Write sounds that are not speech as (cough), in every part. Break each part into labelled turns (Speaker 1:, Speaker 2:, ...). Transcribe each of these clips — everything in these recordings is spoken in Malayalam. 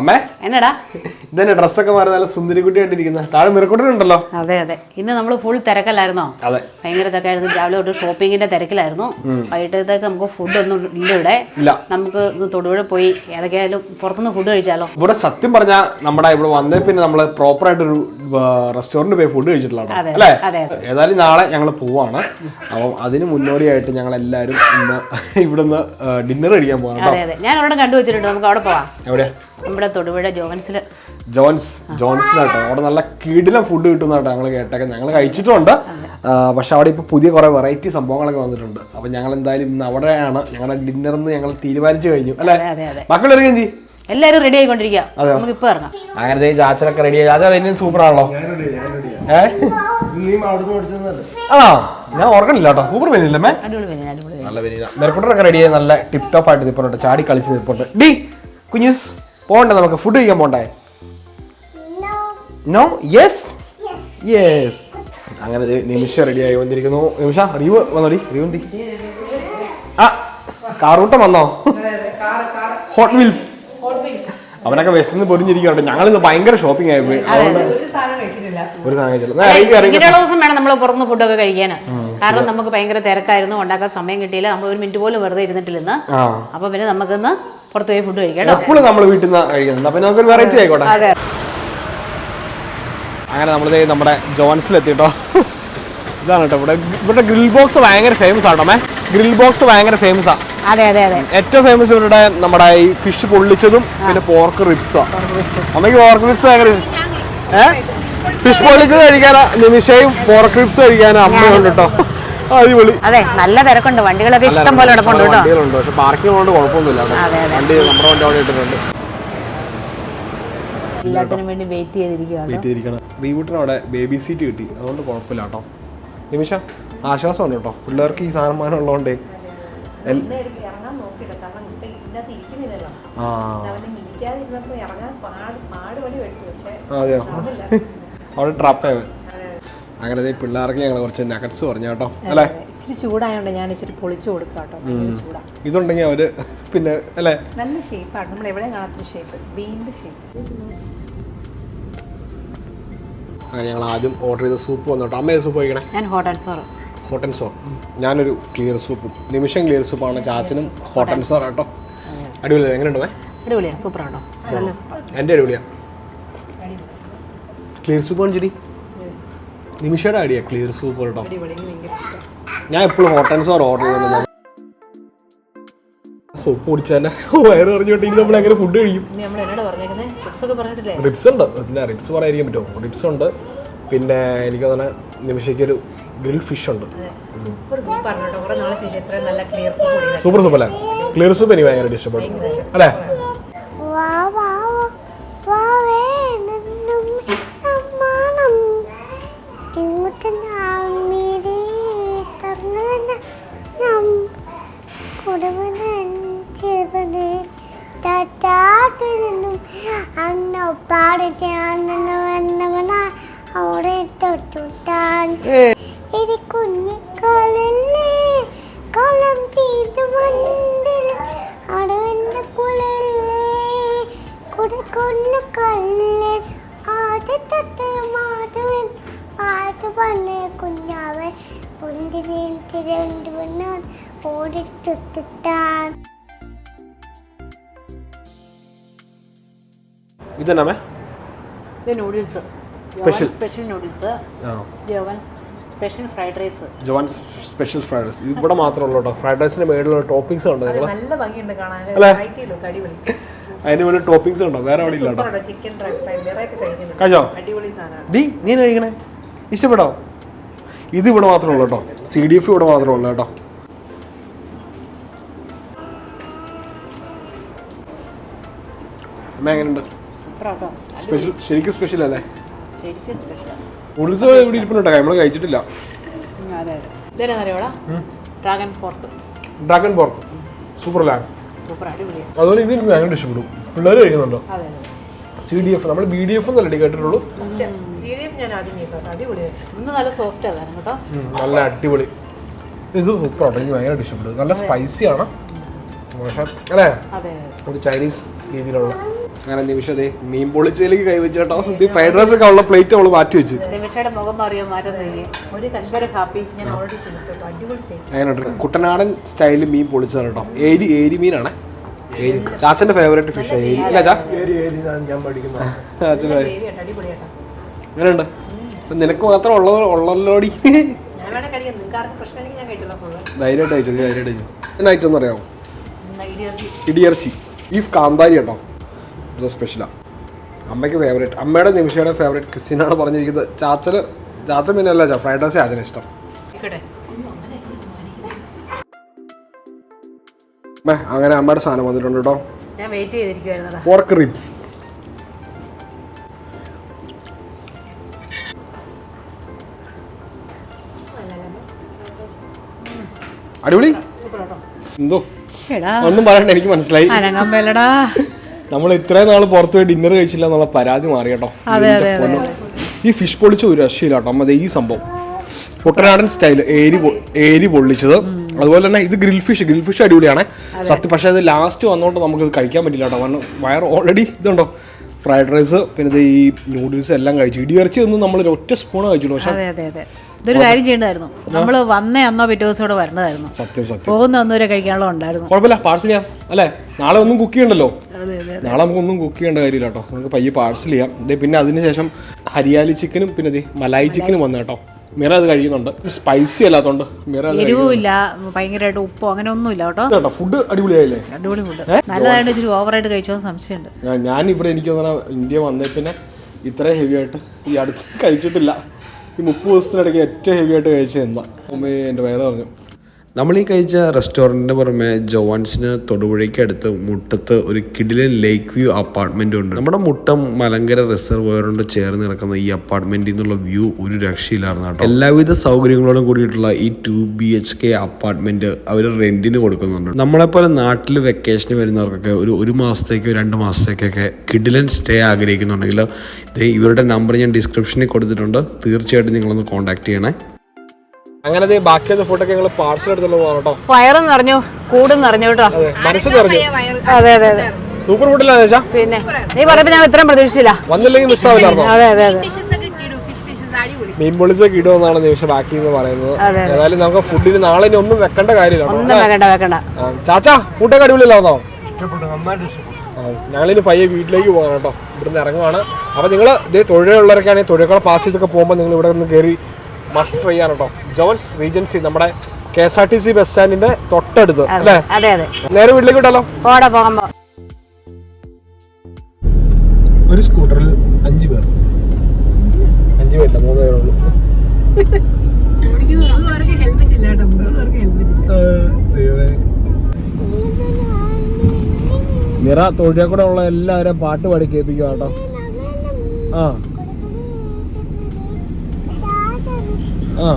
Speaker 1: അമ്മേ?
Speaker 2: എന്നടാ?
Speaker 1: ഇതന്നെ ഡ്രസ്സൊക്കെ മാറി നല്ല സുന്ദരിക്കുട്ടിയായിട്ടിരിക്കുന്ന. താഴെ മിറക്കുട്ടനുണ്ടല്ലോ
Speaker 2: അതെ അതെ. ഇന്ന് നമ്മൾ ഫുൾ തിരക്കല്ലായിരുന്നോ?
Speaker 1: അതെ.
Speaker 2: ഭയങ്കര തിരക്കായിരുന്നു. രാവിലെ തൊട്ട് ഷോപ്പിങ്ങിന്റെ തിരക്കിലായിരുന്നു. വൈകിട്ടത്തേക്ക് നമുക്ക് ഫുഡ് ഒന്നും ഇല്ല ഇവിടെ.
Speaker 1: ഇല്ല.
Speaker 2: നമുക്ക് ഇന്ന് തൊടുപുഴ പോയി ഏതൊക്കെയായാലും പുറത്തുനിന്ന് ഫുഡ് കഴിച്ചാലോ?
Speaker 1: ഇവിടെ സത്യം പറഞ്ഞാൽ നമ്മുടെ ഇവിടെ വന്നേ പിന്നെ നമ്മൾ പ്രോപ്പർ ആയിട്ട് ഒരു റെസ്റ്റോറന്റ് പോയി ഫുഡ് കഴിച്ചിട്ടുള്ള അല്ലേ? ഏതായാലും നാളെ ഞങ്ങൾ പോവാണ്. അപ്പം അതിന് മുന്നോടിയായിട്ട് ഞങ്ങൾ എല്ലാവരും ഇന്ന് ഇവിടുന്ന് ഡിന്നർ കഴിക്കാൻ പോവാണ്
Speaker 2: അതെ അതെ. ഞാൻ അവിടെ കണ്ടുവച്ചിട്ടുണ്ട്. നമുക്ക് അവിടെ പോവാം.
Speaker 1: എവിടെയാ?
Speaker 2: നമ്മുടെ തൊടുപുഴ ജോൺസിൽ
Speaker 1: ജോൺസ് ജോൺസിലാട്ടോ അവിടെ നല്ല കിടിലം ഫുഡ് കിട്ടുന്നതാട്ടോ ഞങ്ങൾ കേട്ടേക്കാം ഞങ്ങൾ കഴിച്ചിട്ടുണ്ട്. പക്ഷെ അവിടെ ഇപ്പോൾ പുതിയ കുറേ വെറൈറ്റി സംഭവങ്ങളൊക്കെ വന്നിട്ടുണ്ട്. അപ്പം ഞങ്ങൾ എന്തായാലും ഇന്ന് അവിടെയാണ് ഞങ്ങളുടെ ഡിന്നർ എന്ന് ഞങ്ങൾ തീരുമാനിച്ചു കഴിഞ്ഞു. അല്ലേ?
Speaker 2: അതെ അതെ അതെ.
Speaker 1: മക്കൾ ഇറങ്ങി എന്തി
Speaker 2: എല്ലാരും റെഡി ആയിക്കൊണ്ടിരിക്കുക നമുക്ക് ഇപ്പൊ ഇറങ്ങാം.
Speaker 1: അങ്ങനെ ചാച്ചനൊക്കെ റെഡി ആയി. ചാച്ച വലിയ സൂപ്പർ ആണല്ലോ. ആ ഞാൻ ഓർക്കണില്ല കേട്ടോ. സൂപ്പർ വെനില്ല നല്ല വെനില മെറക്കുട്ടറൊക്കെ റെഡി ആയി. നല്ല ടിപ് ടോപ്പ് ആയിട്ട് നിൽപ്പുണ്ട് ചാടി കളിച്ച് നിൽപ്പുണ്ട്. ഡി കുഞ്ഞൂസ്. പോണ്ടേ നമുക്ക്? ഫുഡ് കഴിക്കാൻ പോണ്ടേ? നോ യെസ് യെസ് അങ്ങനെ നിമിഷ റെഡി ആയി വന്നിരിക്കുന്നു. നിമിഷ റീവ് വന്നോടി റീവ് എന്തി? ആ കാറൂട്ടം വന്നോ? ഹോട്ട് വീൽസ് അവനൊക്കെ വെസ്റ്റിന്ന് പൊരിഞ്ഞിരിക്കുന്നുണ്ട് ഞങ്ങൾ ഇന്ന് ഭയങ്കര ഷോപ്പിംഗ് ആയി പോയി. അതുകൊണ്ട് ഒരു സാധനം കഴിച്ചില്ല
Speaker 2: ദിവസം വേണം നമ്മൾ പുറത്തുനിന്ന് ഫുഡൊക്കെ കഴിക്കാൻ കാരണം നമുക്ക് ഭയങ്കര തിരക്കായിരുന്നു. ഉണ്ടാക്കാൻ സമയം കിട്ടിയില്ല. നമ്മൾ ഒരു മിനിറ്റ് പോലും വെറുതെ ഇരുന്നിട്ടില്ല ഇന്ന്. അപ്പൊ പിന്നെ നമുക്കിന്ന് പുറത്ത് പോയി ഫുഡ് കഴിക്കാം
Speaker 1: എപ്പോഴും നമ്മൾ വീട്ടിൽ നിന്ന് കഴിക്കുന്നത്. അപ്പൊ നമുക്കൊരു വെറൈറ്റി ആയിക്കോട്ടെ. അങ്ങനെ നമ്മൾ നമ്മുടെ ജോൺസിൽ എത്തിട്ടോ ഇതാണ് കേട്ടോ. ഇവിടെ ഇവിടെ ഗ്രിൽ ബോക്സ് ഭയങ്കര ഫേമസ് ആട്ടോ മേ. ഗ്രിൽ ബോക്സ് ഭയങ്കര ഫേമസ് ആ.
Speaker 2: അതെ അതെ അതെ.
Speaker 1: ഏറ്റവും ഫേമസ് ഇവരുടെ നമ്മുടെ ഈ ഫിഷ് പൊള്ളിച്ചതും പിന്നെ പോർക്ക് റിബ്സാ അമ്മയ്ക്ക് പോർക്ക് റിബ്സ് ഭയങ്കര ഏഹ് ഫിഷ് പൊള്ളിച്ചത് കഴിക്കാനാ. നിമിഷയും പോർക്ക് റിബ്സ് കഴിക്കാനാ. അമ്മയുണ്ട് കേട്ടോ. അടിപൊളി.
Speaker 2: അതെ നല്ല തിരക്കുണ്ട്. വണ്ടികളൊക്കെ ഇഷ്ടം പോലെ കിടപ്പുണ്ട് കേട്ടോ.
Speaker 1: വണ്ടികളുണ്ട്. പക്ഷെ പാർക്കിംഗ് കുഴപ്പമൊന്നുമില്ല. വണ്ടി നമ്മുടെ വണ്ടി അവിടെ ഇട്ടിട്ടുണ്ട്.
Speaker 2: എല്ലാത്തിനും വേണ്ടി വെയിറ്റ് ചെയ്തിരിക്കുകയാണ്
Speaker 1: വെയിറ്റ് ചെയ്തിരിക്കണം റീവൂട്ടിന് അവിടെ ബേബി സീറ്റ് കിട്ടി. അതുകൊണ്ട് കുഴപ്പമില്ല കേട്ടോ. നിമിഷ ആശ്വാസമുണ്ട് കേട്ടോ. പിള്ളേർക്ക് ഈ സാധനം ഉള്ളതുകൊണ്ട് ആ. അതെയോ? അവിടെ അങ്ങനെ പിള്ളേർക്ക് ഞങ്ങൾ കുറച്ച് നഗറ്റ്സ് പറഞ്ഞു കേട്ടോ. അല്ലേ?
Speaker 3: ഇച്ചിരി ചൂടായതുകൊണ്ട് ഞാൻ ഇച്ചിരി പൊളിച്ചു കൊടുക്കാം കേട്ടോ. ചൂടാ.
Speaker 1: ഇതുണ്ടെങ്കിൽ അവർ പിന്നെ അല്ലേ?
Speaker 3: നല്ല ഷേപ്പാണ് നമ്മൾ എവിടെ കാണാത്തൊരു ഷേപ്പ് ബീന്റെ ഷേപ്പ്
Speaker 1: അങ്ങനെ ഞങ്ങൾ ആദ്യം ഓർഡർ ചെയ്ത സൂപ്പ് വന്നു കേട്ടോ. അമ്മ ഏത് സൂപ്പ് കഴിക്കണേ?
Speaker 2: ഞാൻ hot and sour
Speaker 1: hot and sour ഞാനൊരു ക്ലിയർ സൂപ്പും നിമിഷം ക്ലിയർ സൂപ്പാണ് ചാച്ചനും ഹോട്ട് ആൻഡ് സോർ കേട്ടോ അടിപൊളി എങ്ങനെയുണ്ട്
Speaker 2: അടിപൊളിയാണ് സൂപ്പറാണോ നല്ല സൂപ്പർ
Speaker 1: എന്റെ അടിപൊളിയാണ് ക്ലിയർ സൂപ്പ് കാണിച്ചിടി നിമിഷയുടെ ഐഡിയ ക്ലിയർ സൂപ്പർ കേട്ടോ ഞാൻ എപ്പോഴും ഹോട്ട് ആൻഡ് സോർ ഓർഡർ ചെയ്യുന്നത് സൂപ്പ് കുടിച്ചാൽ വയറ് പറഞ്ഞോട്ടെ ഇനി നമ്മൾ എങ്ങനെ ഫുഡ് കഴിക്കും? റിപ്സ് ഉണ്ട്. പിന്നെ റിപ്സ് പറയാതിരിക്കാൻ പറ്റുമോ? റിപ്സ് ഉണ്ട്. പിന്നെ എനിക്ക് തന്നെ നിമിഷയ്ക്ക് ഒരു ഗ്രിൽ ഫിഷ് ഉണ്ട്.
Speaker 3: സൂപ്പ്
Speaker 1: സൂപ്പർ സൂപ്പ് അല്ലേ? ക്ലിയർ സൂപ്പ് എനിക്ക് ഭയങ്കര ഇഷ്ടപ്പെടും അല്ലേ?
Speaker 4: അവിടെ തൊട്ടുട്ടാൻ ഇത് കുഞ്ഞിക്കാലല്ലേ കാലം തീർത്തു മണ്ടിൽ അടവന്റെ കുളല്ലേ കുടക്കൊന്നു കല്ലേ. ആദ്യത്തെ മാധവൻ പാട്ട് പറഞ്ഞ കുഞ്ഞാവൻ. പൊന്തി വീഴ്ത്തി ഓടി ഓടിത്തൊത്തിട്ടാൻ
Speaker 1: ഇതെന്നാമേ
Speaker 2: ഇത് noodles
Speaker 1: special
Speaker 2: special noodles ജവൻ special fried rice
Speaker 1: John special fried rice ഇവിടെ മാത്രമേ ഉള്ളൂ ഫ്രൈഡ് റൈസിന്റെ മേളിലുള്ള ടോപ്പിംഗ്സ് ഉണ്ട് നിങ്ങൾ
Speaker 3: നല്ല ഭംഗിയുണ്ട് കാണാൻ.
Speaker 1: അതിന് ടോപ്പിംഗ്സ് ഉണ്ടോ? വേറെ അവിടെ
Speaker 3: ഇല്ലട്ടോ ചിക്കൻ
Speaker 1: കഴിച്ചോ? ഡി നീ കഴിക്കണേ? ഇഷ്ടപ്പെട്ടോ? ഇത് ഇവിടെ മാത്രമേ ഉള്ളൂ കേട്ടോ. സി ഡി എഫ് ഇവിടെ മാത്രമേ ഉള്ളൂ കേട്ടോ. അമ്മ എങ്ങനെയുണ്ട്?
Speaker 2: സൂപ്പറാട്ടോ
Speaker 1: സ്പെഷ്യൽ ശരിക്കും സ്പെഷ്യൽ അല്ലേ?
Speaker 2: ശരിക്കും സ്പെഷ്യൽ
Speaker 1: ഉൾസ് ഇവിടെ ഇരിപ്പുണ്ട് നമ്മൾ കഴിച്ചിട്ടില്ല.
Speaker 2: അതെ അതെ. Dragon pork
Speaker 1: dragon pork super Lang
Speaker 2: super അടിപൊളിയാണ്
Speaker 1: അതുപോലെ ഇത് എനിക്ക് ഭയങ്കര ഇഷ്ടപ്പെടും. പിള്ളേർ കഴിക്കുന്നുണ്ടോ?
Speaker 2: അതെ
Speaker 1: സി ഡി എഫ് നമ്മൾ ബി ഡി എഫ് എന്നല്ലേ കേട്ടിട്ടുള്ളൂ?
Speaker 2: നല്ല
Speaker 1: അടിപൊളി. ഇത് ആട്ടോ എനിക്ക് ഭയങ്കര ഇഷ്ടപ്പെടും. നല്ല സ്പൈസി ആണ്. പക്ഷേ അല്ലേ? ഒരു ചൈനീസ് രീതിയിലുള്ള അങ്ങനെ നിമിഷതേ മീൻ പൊളിച്ചതിലേക്ക് കൈവച്ചു കേട്ടോ. ഈ ഫ്രൈഡ് റൈസ് ഒക്കെ ഉള്ള പ്ലേറ്റ് അവൾ മാറ്റി വെച്ച്. അങ്ങനെ കുട്ടനാടൻ സ്റ്റൈലിൽ മീൻ പൊളിച്ചതാണ് കേട്ടോ. ഏരി ഏരി മീനാണ്. ഏരി. ചാച്ചന്റെ ഫേവറേറ്റ് ഫിഷ് ഏരി. അല്ല ഇപ്പൊ (laughs) നിനക്ക് മാത്രം ഉള്ളത് ഉള്ളല്ലോടി. ധൈര്യമായിട്ട് അയച്ചു ധൈര്യമായിട്ട് അയച്ചു എന്നാ ഐറ്റം എന്ന് അറിയാമോ
Speaker 3: ഇടിയർച്ചി.
Speaker 1: ഇടിയിറച്ചി ഈ കാന്താരി കേട്ടോ. ഇത് സ്പെഷ്യലാണ് അമ്മയ്ക്ക് ഫേവറേറ്റ് അമ്മയുടെ നിമിഷയുടെ ഫേവറേറ്റ് ക്രിസ്ത്യനാണ് പറഞ്ഞിരിക്കുന്നത് ചാച്ചൽ ചാച്ചൻ പിന്നെ അല്ല ഫ്രൈഡ് റൈസ് ചാച്ചന് ഇഷ്ടം അങ്ങനെ അമ്മയുടെ സാധനം വന്നിട്ടുണ്ട് കേട്ടോ പോർക്ക് റിബ്സ് അടിപൊളി എന്തോ
Speaker 2: എടാ
Speaker 1: ഒന്നും പറയണ്ട എനിക്ക് മനസ്സിലായി
Speaker 2: അനങ്ങാൻ
Speaker 1: നമ്മൾ ഇത്രയും നാൾ പുറത്ത് പോയി ഡിന്നർ കഴിച്ചില്ല എന്നുള്ള പരാതി മാറി കേട്ടോ.
Speaker 2: അതെ, അതെ.
Speaker 1: ഈ ഫിഷ് പൊളിച്ച ഒരു രക്ഷയില്ല കേട്ടോ. അമ്മ ഈ സംഭവം. കുട്ടനാടൻ സ്റ്റൈൽ ഏരി ഏരി പൊള്ളിച്ചത്. അതുപോലെ തന്നെ ഇത് ഗ്രിൽ ഫിഷ് ഗ്രിൽ ഫിഷ് അടിപൊളിയാണ്. സത്യം പക്ഷേ അത് ലാസ്റ്റ് വന്നോണ്ട് നമുക്ക് ഇത് കഴിക്കാൻ പറ്റില്ല കേട്ടോ. കാരണം വയർ ഓൾറെഡി ഇതുണ്ടോ? ഫ്രൈഡ് റൈസ് പിന്നെ ഈ നൂഡിൽസ് എല്ലാം കഴിച്ചു. ഇടിയിറച്ചി ഒന്നും നമ്മൾ ഒറ്റ സ്പൂൺ കഴിച്ചുള്ളൂ പക്ഷേ
Speaker 2: അതെ അതെ അതെ. ഇതൊരു കാര്യം ചെയ്യണ്ടായിരുന്നു. നമ്മൾ വന്നേ അന്നോ പിറ്റേ ദിവസം ഇവിടെ വരേണ്ടതായിരുന്നു.
Speaker 1: സത്യം സത്യം.
Speaker 2: പോകുന്ന അന്നൂരെ കഴിക്കാനുള്ള ഉണ്ടായിരുന്നു.
Speaker 1: കുഴപ്പമില്ല പാഴ്സൽ ചെയ്യാം. അല്ലേ? നാളെ ഒന്നും കുക്ക് ചെയ്യണ്ടല്ലോ? നാളെ നമുക്ക് ഒന്നും കുക്ക് ചെയ്യേണ്ട കാര്യമില്ല കേട്ടോ. നമുക്ക് പയ്യെ പാഴ്സൽ ചെയ്യാം. ദേ പിന്നെ അതിനുശേഷം ഹരിയാലി ചിക്കനും പിന്നെ മലായി ചിക്കനും വന്നു കേട്ടോ. മിറ അത് കഴിയുന്നുണ്ട് സ്പൈസി അല്ലാത്തോണ്ട് മിറ
Speaker 2: എരിവില്ല ഭയങ്കരമായിട്ട് ഉപ്പോ അങ്ങനെ ഒന്നുമില്ല കേട്ടോ.
Speaker 1: കേട്ടോ ഫുഡ് അടിപൊളിയായില്ലേ?
Speaker 2: അടിപൊളി ഫുഡ് നല്ലതായിട്ട് ഇച്ചിരി ഓവറായിട്ട് കഴിച്ചോന്ന് സംശയമുണ്ട്.
Speaker 1: ഞാൻ- ഞാൻ ഇവിടെ എനിക്ക് തോന്നുന്ന ഇന്ത്യ വന്നേ പിന്നെ ഇത്രയും ഹെവി ആയിട്ട് ഈ അടുത്ത് കഴിച്ചിട്ടില്ല. ഈ മുപ്പത് ദിവസത്തിനിടയ്ക്ക് ഏറ്റവും ഹെവി ആയിട്ട് കഴിച്ചത് എന്താ? എന്റെ വയറ് പറഞ്ഞു
Speaker 5: നമ്മൾ ഈ കഴിച്ച റെസ്റ്റോറന്റിന് പുറമെ ജോൺസിന് തൊടുപുഴയ്ക്ക് അടുത്ത് മുട്ടത്ത് ഒരു കിഡിലൻ ലേക്ക് വ്യൂ അപ്പാർട്ട്മെന്റ് ഉണ്ട്. നമ്മുടെ മുട്ടം മലങ്കര റിസർവോയറിനോട് ചേർന്ന് കിടക്കുന്ന ഈ അപ്പാർട്ട്മെന്റിൽ നിന്നുള്ള വ്യൂ ഒരു രക്ഷയില്ലായിരുന്നു കേട്ടോ. എല്ലാവിധ സൗകര്യങ്ങളോടും കൂടിയിട്ടുള്ള ഈ two B H K apartment അവർ റെന്റിന് കൊടുക്കുന്നുണ്ട്. നമ്മളെപ്പോലെ നാട്ടിൽ വെക്കേഷന് വരുന്നവർക്കൊക്കെ ഒരു ഒരു മാസത്തേക്കോ രണ്ട് മാസത്തേക്കൊക്കെ കിഡിലൻ സ്റ്റേ ആഗ്രഹിക്കുന്നുണ്ടെങ്കിൽ ഇവരുടെ നമ്പർ ഞാൻ ഡിസ്ക്രിപ്ഷനിൽ കൊടുത്തിട്ടുണ്ട്. തീർച്ചയായിട്ടും നിങ്ങളൊന്ന് കോൺടാക്ട് ചെയ്യണേ.
Speaker 1: അങ്ങനെ ദേ ബാക്കിയുള്ള ഫുഡൊക്കെ ഞങ്ങൾ പാർസൽ എടുത്തുള്ള പോകാം കേട്ടോ.
Speaker 2: വയറും നിറഞ്ഞു കൂടും നിറഞ്ഞു കേട്ടോ.
Speaker 1: അതെ മനസ്സ് നിറഞ്ഞു.
Speaker 2: അതെ അതെ അതെ.
Speaker 1: സൂപ്പർ അല്ലേ വെച്ചാ
Speaker 2: പിന്നെ നീ പറയുമ്പോ ഞാൻ ഇത്രയും പ്രതീക്ഷിച്ചില്ല.
Speaker 1: വന്നില്ലെങ്കിൽ മിസ്സാവില്ലായിരുന്നോ
Speaker 2: അതെ അതെ അതെ.
Speaker 3: കിടു ഫിഷ് ഡിഷസ് അടിപൊളി.
Speaker 1: മീൻ പൊളിച്ചൊക്കെ ഇടുമെന്നാണ് നിമിഷം ബാക്കി എന്ന് പറയുന്നത്.
Speaker 2: അതെ.
Speaker 1: ഏതായാലും നമുക്ക് ഫുഡിന് നാളെ ഇനി ഒന്നും വെക്കേണ്ട കാര്യമില്ല
Speaker 2: ഒന്നും വെക്കണ്ട വെക്കണ്ട.
Speaker 1: ആ, ചാച്ചാ ഫുഡൊക്കെ അടിപൊളിയല്ലാന്നോ ഞങ്ങളിനി പയ്യെ വീട്ടിലേക്ക് പോകാം കേട്ടോ. ഇവിടുന്ന് ഇറങ്ങുവാണ്. അപ്പൊ നിങ്ങൾ ഇതേ തൊഴിലുള്ളവരൊക്കെ ആണെങ്കിൽ തൊഴിലുകളെ പാസ് ചെയ്തൊക്കെ പോകുമ്പോൾ നിങ്ങൾ ഇവിടെ നിന്ന് കയറി മസ്റ്റ് ട്രൈ ആണ് കേട്ടോ ജോൺസ് റീജൻസി നമ്മുടെ K S R T C bus സ്റ്റാൻഡിന്റെ തൊട്ടടുത്ത് അല്ലേ?
Speaker 2: അതെ അതെ.
Speaker 1: നേരെ വീട്ടിലേക്ക് വിട്ടാലോ ഒരു സ്കൂട്ടറിൽ അഞ്ചു പേർ. അഞ്ചു പേരില്ല മൂന്ന്
Speaker 3: പേരുള്ളൂ
Speaker 1: നിറ തൊഴിലെ കൂടെ ഉള്ള എല്ലാവരും പാട്ട് പാടി കേൾപ്പിക്കുക കേട്ടോ ആ. ആ.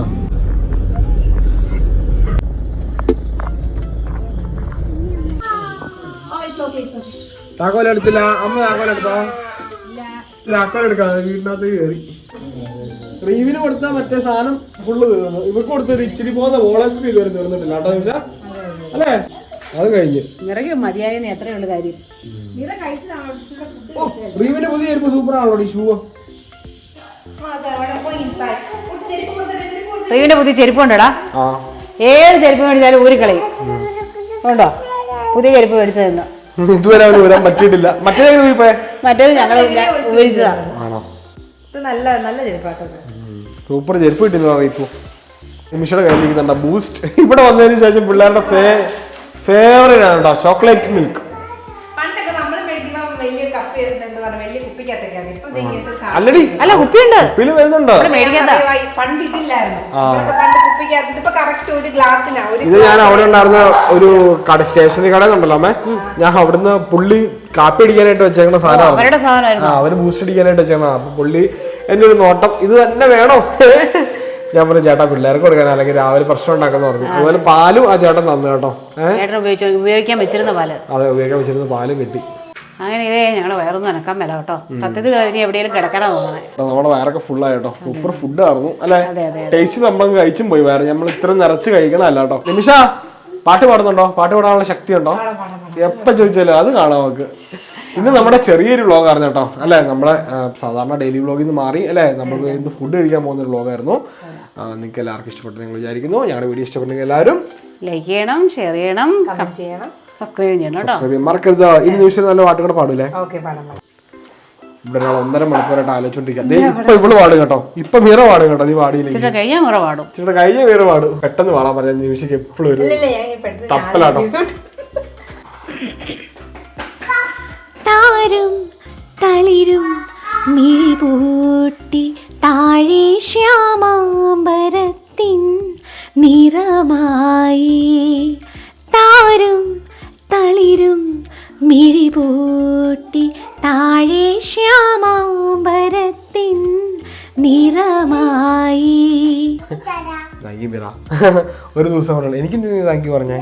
Speaker 1: താക്കോൽ എടുത്തില്ല. അമ്മ താക്കോൽ എടുത്തോ? താക്കോൽ എടുക്കാതെ വീടിനകത്ത് കയറി. റീവിന് കൊടുത്ത മറ്റേ സാധനം ഫുള്ള് തീർന്നു ഇവർക്ക് കൊടുത്തൊരു ഇച്ചിരി പോകുന്ന വോളേഴ്സ് ഇതുവരെ തീർന്നിട്ടില്ല കേട്ടോ നിമിഷ? അല്ലേ? അത് കഴിഞ്ഞ്.
Speaker 2: മതിയായ കാര്യം.
Speaker 1: റീവിന്റെ പുതിയ ചെരുപ്പ് സൂപ്പർ ആണല്ലോ ഈ ഷൂ
Speaker 2: റീവിന്റെ പുതിയ ചെരുപ്പ് ഉണ്ടടാ ഏത് ചെരുപ്പ് മേടിച്ചാലും ഊരിക്കളയും ഉണ്ടോ പുതിയ ചെരുപ്പ് മേടിച്ചതെന്ന്.
Speaker 1: ഇതുവരെ അവന് വരാൻ പറ്റിയിട്ടില്ല. മറ്റേ
Speaker 2: മറ്റേത് ഞങ്ങൾ ഊരിച്ചതാ.
Speaker 1: ആണോ?
Speaker 3: ഇത് നല്ല നല്ല ചെരുപ്പാട്ടോ
Speaker 1: സൂപ്പർ ചെരുപ്പ് കിട്ടില്ല ഇപ്പോ. നിമിഷയുടെ ബൂസ്റ്റ്. ഇവിടെ വന്നതിന് ശേഷം പിള്ളേരുടെ ഫേ ഫേവറേറ്റ് ആണ് കേട്ടോ. ചോക്ലേറ്റ് മിൽക്ക്
Speaker 3: പണ്ടൊക്കെ നമ്മൾ വലിയ കപ്പ് എന്താ പറയുക വലിയ കുപ്പിക്കകത്തൊക്കെയാണ്
Speaker 1: അല്ലടി
Speaker 2: അല്ല കുപ്പിയുണ്ട്.
Speaker 1: കുപ്പിയിൽ വരുന്നുണ്ട്?
Speaker 3: പണ്ട് ഇതില്ലായിരുന്നു.
Speaker 1: ഇത് ഞാൻ അവിടെ ഉണ്ടായിരുന്ന ഒരു കട സ്റ്റേഷനറി കട ഉണ്ടല്ലോ അമ്മേ. ഞാൻ അവിടുന്ന് പുള്ളി കാപ്പി അടിക്കാനായിട്ട് വെച്ചേക്കുന്ന സാധനമാണ് അവർ ബൂസ്റ്റ് അടിക്കാനായിട്ട് വെച്ചേക്കണ അപ്പൊ പുള്ളി എന്റെ ഒരു നോട്ടം ഇത് തന്നെ വേണോ? ഞാൻ പറഞ്ഞു ചേട്ടാ പിള്ളേർക്ക് കൊടുക്കാൻ അല്ലെങ്കിൽ രാവിലെ പ്രശ്നം ഉണ്ടാക്കുന്ന പറഞ്ഞു. അതുപോലെ പാലും ആ ചേട്ടൻ തന്നു കേട്ടോ.
Speaker 2: ഉപയോഗിക്കാൻ വെച്ചിരുന്ന പാൽ.
Speaker 1: അതെ ഉപയോഗിക്കാൻ വെച്ചിരുന്ന പാലും കിട്ടി.
Speaker 2: അങ്ങനെ ഇതേ ഞങ്ങളുടെ വയറൊന്നും അനക്കാൻ മേല കേട്ടോ. സത്യത്തിൽ ഇനി എവിടെയെങ്കിലും കിടക്കാനാ തോന്നണേ.
Speaker 1: നമ്മുടെ വയറൊക്കെ ഫുൾ ആയിട്ടോ. സൂപ്പർ ഫുഡ് ആയിരുന്നു അല്ലെ? ടേസ്റ്റ് നമ്മൾ കഴിച്ചും പോയി. വേറെ നമ്മൾ ഇത്ര നിറച്ച് കഴിക്കണല്ല കേട്ടോ. നിമിഷ പാട്ട് പാടുന്നുണ്ടോ? പാട്ട് പാടാനുള്ള ശക്തി ഉണ്ടോ എപ്പ ചോദിച്ചാലും അത് കാണാം നമുക്ക്. ഇന്ന് നമ്മുടെ ചെറിയൊരു വ്ളോഗായിരുന്നു കേട്ടോ. അല്ലേ? നമ്മുടെ സാധാരണ ഡെയിലി വ്ളോഗിൽ നിന്ന് മാറി അല്ലേ? നമ്മൾ ഇന്ന് ഫുഡ് കഴിക്കാൻ പോകുന്ന ഒരു വ്ളോഗായിരുന്നു നിങ്ങൾക്ക് എല്ലാവർക്കും ഇഷ്ടപ്പെട്ടു നിങ്ങൾ വിചാരിക്കുന്നു. ഞങ്ങളുടെ വീഡിയോ ഇഷ്ടപ്പെട്ടെങ്കിൽ എല്ലാവരും
Speaker 2: ലൈക്ക് ചെയ്യണം ഷെയർ ചെയ്യണം
Speaker 3: കമന്റ് ചെയ്യണം.
Speaker 2: സബ്സ്ക്രൈബ് ചെയ്യണം കേട്ടോ.
Speaker 1: മറക്കരുത് ഇനി നിമിഷം നല്ല പാട്ടുകൂടെ പാടൂലേ?
Speaker 3: ഓക്കെ പാടാം പാടാം.
Speaker 1: ഇവിടെ ഒരാൾ ഒന്നര മണിക്കൂറായിട്ട് ആലോചിച്ചോണ്ടിരിക്കുക ഇപ്പൊ ഇവൾ പാടും കേട്ടോ. ഇപ്പൊ മീറ പാടും കേട്ടോ നീ
Speaker 2: പാടിയില്ല കഴിഞ്ഞാൽ മുറ പാടും.
Speaker 1: ഇച്ചിരി കഴിഞ്ഞ മീറ പാടും. പെട്ടെന്ന് പാടാൻ പറയാൻ നിമിഷക്ക് എപ്പോഴും ഒരു
Speaker 3: ഇല്ല, ഇല്ല, ഞാൻ ഈ പെട്ടെന്ന്
Speaker 1: തപ്പലാട്ടോ.
Speaker 6: താരും തളിരും മിഴിപൂട്ടി താഴെ ശ്യാമാംബരത്തിൻ നിറമായി. (laughs)
Speaker 1: ഒരു ദിവസം കൂടെ എനിക്ക് താങ്ക് യു പറഞ്ഞേ.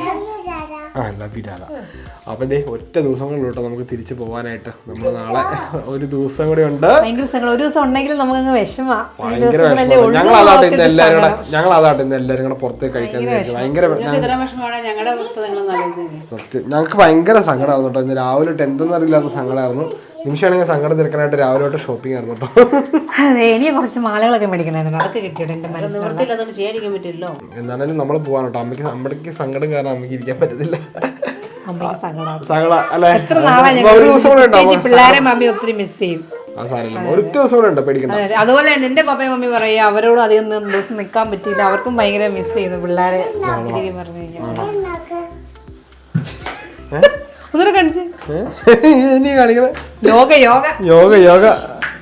Speaker 1: ആ ലവ് യു ഡാഡ അപ്പൊ ദേ ഒറ്റ ദിവസം കൂടെ കേട്ടോ നമുക്ക് തിരിച്ചു പോവാനായിട്ട്. നമ്മൾ നാളെ ഒരു ദിവസം കൂടെ ഉണ്ട്.
Speaker 3: ഭയങ്കര ഒരു ദിവസം ഉണ്ടെങ്കിൽ നമുക്കങ്ങ് വിഷമാ. ഒരു ദിവസം അല്ലേ ഉള്ളൂ
Speaker 1: ഞങ്ങൾ അതാട്ടെ ഇന്ന് എല്ലാവരും കൂടെ. ഞങ്ങൾ അതാട്ടെ ഇന്ന് എല്ലാവരും കൂടെ പുറത്തേക്ക് കഴിക്കാൻ ഭയങ്കര സത്യം. ഞങ്ങൾക്ക് ഭയങ്കര സങ്കടമായിരുന്നു കേട്ടോ. ഇന്ന് രാവിലെ തൊട്ട് എന്തെന്നറിയില്ലാത്ത സങ്കടമായിരുന്നു നിമിഷമാണെങ്കിൽ സങ്കടം തീർക്കാനായിട്ട് രാവിലെ തൊട്ട് ഷോപ്പിംഗ് ആയിരുന്നു കേട്ടോ
Speaker 3: അതെ എനിക്ക് കുറച്ച് മാലകളൊക്കെ മേടിക്കണമായിരുന്നു. അതൊക്കെ കിട്ടിയോട്ടെ എന്റെ മനസ്സിൽ
Speaker 2: നിവൃത്തിയില്ലാത്തോണ്ട് ചെയ്യാതിരിക്കാൻ പറ്റില്ലല്ലോ.
Speaker 1: എന്നാലും നമ്മൾ പോവാൻ കേട്ടോ അമ്മയ്ക്ക് അമ്മയ്ക്ക് സങ്കടം കാരണം അമ്മയ്ക്ക് ഇരിക്കാൻ പറ്റത്തില്ല.
Speaker 3: അമ്മയ്ക്ക് സങ്കടം
Speaker 1: സങ്കടം അല്ലേ?
Speaker 3: എത്ര
Speaker 1: നാളായി ഒരു ദിവസം കൂടെ ഉണ്ടാവും
Speaker 3: ഞങ്ങൾ പിള്ളേരെ മമ്മി ഒത്തിരി മിസ് ചെയ്യും.
Speaker 1: ആ സാരമില്ല. ഒരു ദിവസം കൂടെ ഉണ്ട് പേടിക്കണ്ട.
Speaker 3: അതെ, അതെ. അതുപോലെ തന്നെ എന്റെ പപ്പയും മമ്മി പറയും അവരോട് അധികം ദിവസം നിൽക്കാൻ പറ്റിയില്ല. അവർക്കും ഭയങ്കര മിസ് ചെയ്യുന്നു പിള്ളേരെ. പറഞ്ഞു കഴിഞ്ഞാൽ കാണിച്ച്.
Speaker 1: കാണിക്കണേ?
Speaker 3: യോഗ യോഗ.
Speaker 1: യോഗ യോഗ.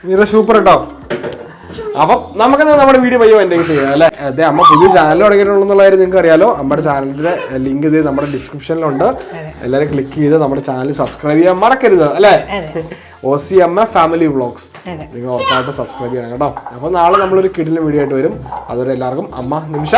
Speaker 1: മീര സൂപ്പർ കേട്ടോ അപ്പം നമുക്കെന്നാ നമ്മുടെ വീഡിയോ പയ്യോ എന്റെ ചെയ്യാം അല്ലേ? അതെ അമ്മ പുതിയ ചാനൽ തുടങ്ങിയിട്ടുണ്ടെന്നുള്ള കാര്യം നിങ്ങൾക്ക് അറിയാലോ. നമ്മുടെ ചാനലിന്റെ ലിങ്ക് ഇത് നമ്മുടെ ഡിസ്ക്രിപ്ഷനിലുണ്ട് എല്ലാവരും ക്ലിക്ക് ചെയ്ത് നമ്മുടെ ചാനൽ സബ്സ്ക്രൈബ് ചെയ്യാൻ മറക്കരുത് അല്ലേ? O C M A family vlogs
Speaker 3: അതെ.
Speaker 1: നിങ്ങൾ ഉറപ്പായിട്ട് സബ്സ്ക്രൈബ് ചെയ്യണം കേട്ടോ. അപ്പൊ നാളെ നമ്മളൊരു കിടിലും വീഡിയോ ആയിട്ട് വരും. അതുവരെ എല്ലാവർക്കും അമ്മ നിമിഷ.